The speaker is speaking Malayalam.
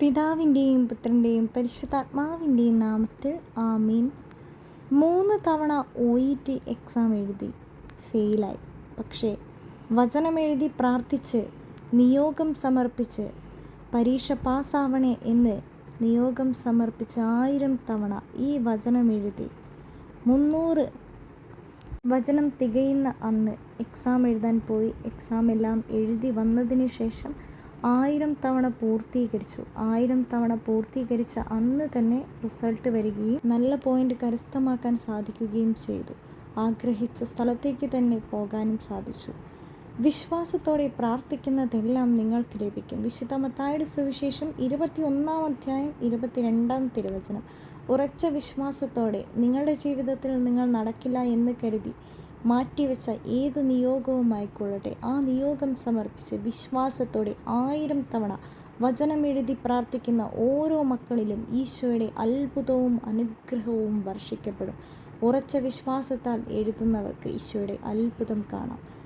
പിതാവിന്റെയും പുത്രന്റെയും പരിശുദ്ധാത്മാവിന്റെയും നാമത്തിൽ ആമീൻ. മൂന്ന് തവണ ഒ ഇ ടി എക്സാം എഴുതി ഫെയിലായി. പക്ഷേ വചനമെഴുതി പ്രാർത്ഥിച്ച് നിയോഗം സമർപ്പിച്ച് പരീക്ഷ പാസ്സാവണേ എന്ന് നിയോഗം സമർപ്പിച്ച് ആയിരം തവണ ഈ വചനമെഴുതി മുന്നൂറ് വചനം തികയുന്ന അന്ന് എക്സാം എഴുതാൻ പോയി. എക്സാം എല്ലാം എഴുതി വന്നതിന് ശേഷം ആയിരം തവണ പൂർത്തീകരിച്ചു. ആയിരം തവണ പൂർത്തീകരിച്ച അന്ന് തന്നെ റിസൾട്ട് വരികയും നല്ല പോയിന്റ് കരസ്ഥമാക്കാൻ സാധിക്കുകയും ചെയ്തു. ആഗ്രഹിച്ച സ്ഥലത്തേക്ക് തന്നെ പോകാനും സാധിച്ചു. വിശ്വാസത്തോടെ പ്രാർത്ഥിക്കുന്നതെല്ലാം നിങ്ങൾക്ക് ലഭിക്കും. വിശുദ്ധ മത്തായുടെ സുവിശേഷം ഇരുപത്തി ഒന്നാം അധ്യായം ഇരുപത്തിരണ്ടാം തിരുവചനം. ഉറച്ച വിശ്വാസത്തോടെ നിങ്ങളുടെ ജീവിതത്തിൽ നിങ്ങൾ നടക്കില്ല എന്ന് കരുതി മാറ്റിവെച്ച ഏത് നിയോഗവുമായിക്കൊള്ളട്ടെ ആ നിയോഗം സമർപ്പിച്ച് വിശ്വാസത്തോടെ ആയിരം തവണ വചനമെഴുതി പ്രാർത്ഥിക്കുന്ന ഓരോ മക്കളിലും ഈശോയുടെ അത്ഭുതവും അനുഗ്രഹവും വർഷിക്കപ്പെടും. ഉറച്ച വിശ്വാസത്താൽ എഴുതുന്നവർക്ക് ഈശോയുടെ അത്ഭുതം കാണാം.